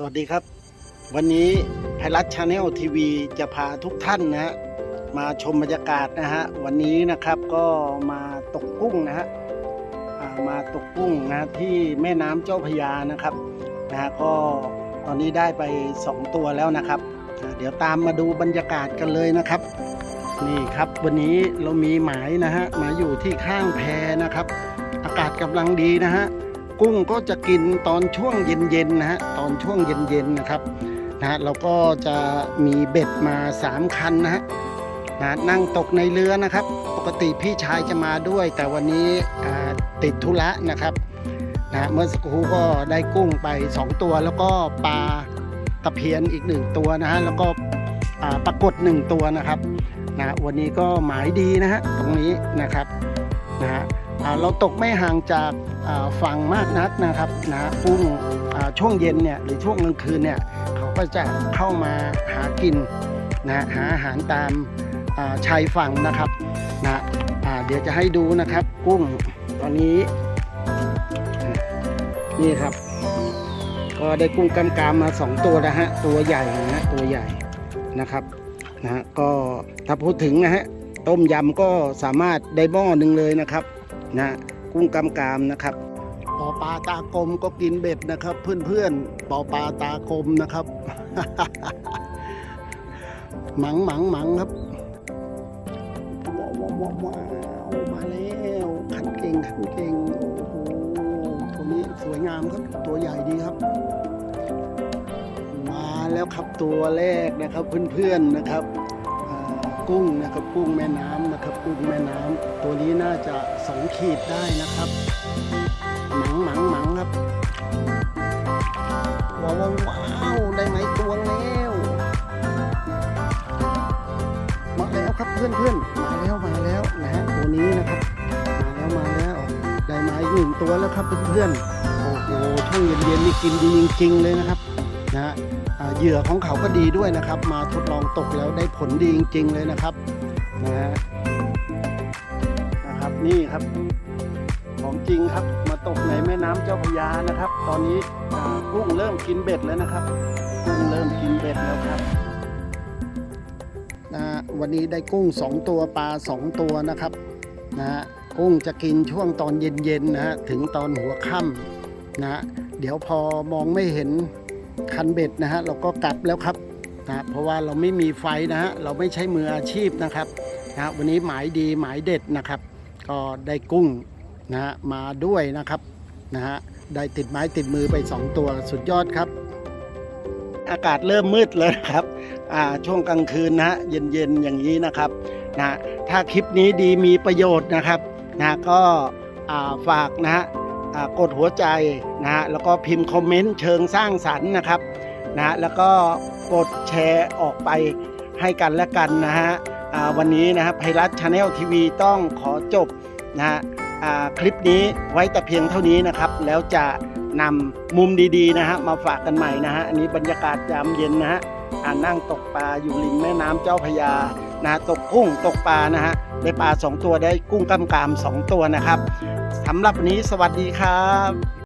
สวัสดีครับ วันนี้ไพรัชชาแนลทีวีจะพาทุกท่านนะฮะมาชมบรรยากาศนะฮะวันนี้นะครับก็มาตกกุ้งนะฮะมาตกกุ้งนะที่แม่น้ำเจ้าพยานะครับนะฮะก็ตอนนี้ได้ไป 2 ตัวแล้วนะครับเดี๋ยวตามมาดูบรรยากาศกันเลยนะครับ นี่ครับวันนี้เรามีหมายนะฮะมาอยู่ที่ข้างแพนะครับ อากาศกำลังดีนะฮะ กุ้งก็จะกินตอนช่วงเย็นๆนะฮะตอนช่วงเย็นๆนะครับนะฮะเราก็จะมีเบ็ดมา 3 คันนะฮะนะนั่งตกในเรือนะครับ ปกติพี่ชายจะมาด้วย แต่วันนี้ติดธุระนะครับนะเมื่อสักครู่ก็ได้กุ้งไป 2 ตัว แล้วก็ปลาตะเพียนอีก 1 ตัวนะฮะแล้วก็อ่าปรากฏ 1 ตัวนะครับนะวันนี้ก็หมายดีนะฮะตรงนี้นะครับนะฮะ เราตกไม่ห่างจากฝั่งมากนักนะครับนะกุ้งช่วงเย็นเนี่ยหรือช่วงกลางคืนเนี่ยเขาก็จะเข้ามาหากินนะหาอาหารตามาชายฝั่งนะครับนะเดี๋ยวจะให้ดูนะครับ กุ้งตอนนี้ นี่ครับ ก็ได้กุ้งกำกามมาสองตัวนะฮะตัวใหญ่นะฮะตัวใหญ่นะครับนะฮะก็ถ้าพูดถึงนะฮะต้มยำก็สามารถได้หม้อหนึ่งเลยนะครับ นะ กุ้งกำกามนะครับปอปลาตากลมก็กินเบ็ดนะครับ เพื่อนๆปอปลาตากลมนะครับ หมังหมังหมังครับว้าวว้าวว้าวมาแล้วขันเก่งขันเก่งโอ้โหตัวนี้สวยงามครับ ตัวใหญ่ดีครับ มาแล้วครับตัวแรกนะครับเพื่อนๆนะครับ กุ้งนะครับกุ้งแม่น้ำนะครับกุ้งแม่น้ำตัวนี้น่าจะสองขีดได้นะครับหมังหมังหมังครับว้าวว้าวได้ไหมตัวแล้วมาแล้วครับเพื่อนเพื่อนมาแล้วมาแล้วนะฮะตัวนี้นะครับ มาแล้วมาแล้วได้มาอีกหนึ่งตัวแล้วครับเพื่อนๆโอ้โหช่วงเย็นๆนี่กินดีจริงๆเลยนะครับ นะฮะเหยื่อของเขาก็ดีด้วยนะครับ มาทดลองตกแล้วได้ผลดีจริง ๆ เลยนะครับนะฮะนะครับนี่ครับ ของจริงครับมาตกในแม่น้ำเจ้าพยานะครับ ตอนนี้กุ้งเริ่มกินเบ็ดแล้วนะครับกุ้งเริ่มกินเบ็ดแล้วครับนะฮะวันนี้ได้กุ้งสองตัวปลาสองตัวนะครับนะฮะกุ้งจะกินช่วงตอนเย็นๆนะฮะถึงตอนหัวค่ำนะฮะเดี๋ยวพอมองไม่เห็น คันเบ็ดนะฮะเราก็กลับแล้วครับนะเพราะว่าเราไม่มีไฟนะฮะเราไม่ใช้มืออาชีพนะครับนะวันนี้หมายดีหมายเด็ดนะครับ ก็ได้กุ้งนะฮะมาด้วยนะครับนะฮะได้ติดไม้ติดมือไป 2 ตัวสุดยอดครับ อากาศเริ่มมืดแล้วครับอ่าช่วงกลางคืนนะฮะเย็นๆอย่างนี้นะครับนะถ้าคลิปนี้ดีมีประโยชน์นะครับนะก็อ่าฝากนะฮะ กดหัวใจนะฮะแล้วก็พิมพ์คอมเมนต์เชิงสร้างสรรค์นะครับนะฮะแล้วก็กดแชร์ออกไปให้กันและกันนะฮะวันนี้นะครับไพรัชชาแนลทีวีต้องขอจบนะฮะคลิปนี้ไว้แต่เพียงเท่านี้นะครับ แล้วจะนำมุมดีๆนะฮะมาฝากกันใหม่นะฮะอันนี้บรรยากาศยามเย็นนะฮะนั่งตกปลาอยู่ริมแม่น้ำเจ้าพยา นะตกกุ้งตกปลานะฮะได้ปลาสองตัวได้กุ้งกำกามสองตัวนะครับสำหรับวันนี้สวัสดีครับ